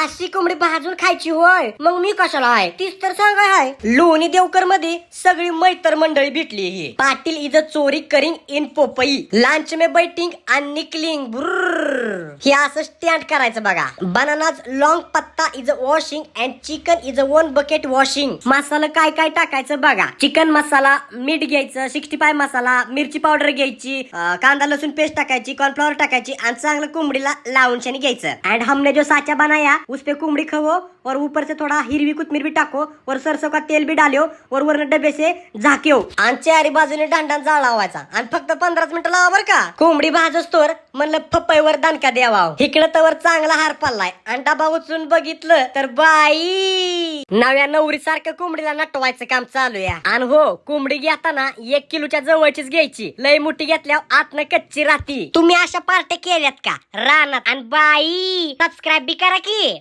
अशी कोंबडी भाजून खायची होय. मग मी कशाला आहे? तीच तर सांगा हाय. लोणी देवकरमध्ये सगळी मैत्र मंडळी भेटली ही. पाटील इज चोरी करिंग इन पोपई. लांच मे बैटिंग आणि निकलिंग हे असं स्टँड करायचं बघा बनानाज लॉंग पत्ता is washing and chicken is one bucket washing masala काय काय टाकायचं बघा चिकन मसाला मीठ घ्यायचं सिक्स्टी फाय मसाला मिरची पावडर घ्यायची कांदा लसूण पेस्ट टाकायची कॉर्नफ्लॉवर टाकायची आणि चांगलं कोंबडीला लावून घ्यायचं अँड हमने जो साचा बनाया उस पे कोंबडी खवो और ऊपर से थोड़ा हिरवी कोथमीर भी टाको और सरसों का तेल भी डालो और वरनं डबे से झाक्यो आणि चारी बाजूने दांडान जाळ लावायचा. आणि फक्त पंधराच मिनिटं लावा बरं का. कोंबडी भाजस्तोर म्हणलं पपईवर दानका द्यावा इकडं तर चांगला हार पडलाय. आणि डबा उचलून बघितलं तर बाई! नव्या नवरी सारखं कोंबडीला नटवायचं काम चालू आहे. आणि हो कोंबडी घेताना एक किलोच्या जवळचीच घ्यायची. लय मोठी घेतल्यावर आतनं कच्ची राहती. तुम्ही अशा पार्ट्या केल्यात का? रानात. आणि बाई सबस्क्राईब बी करा की.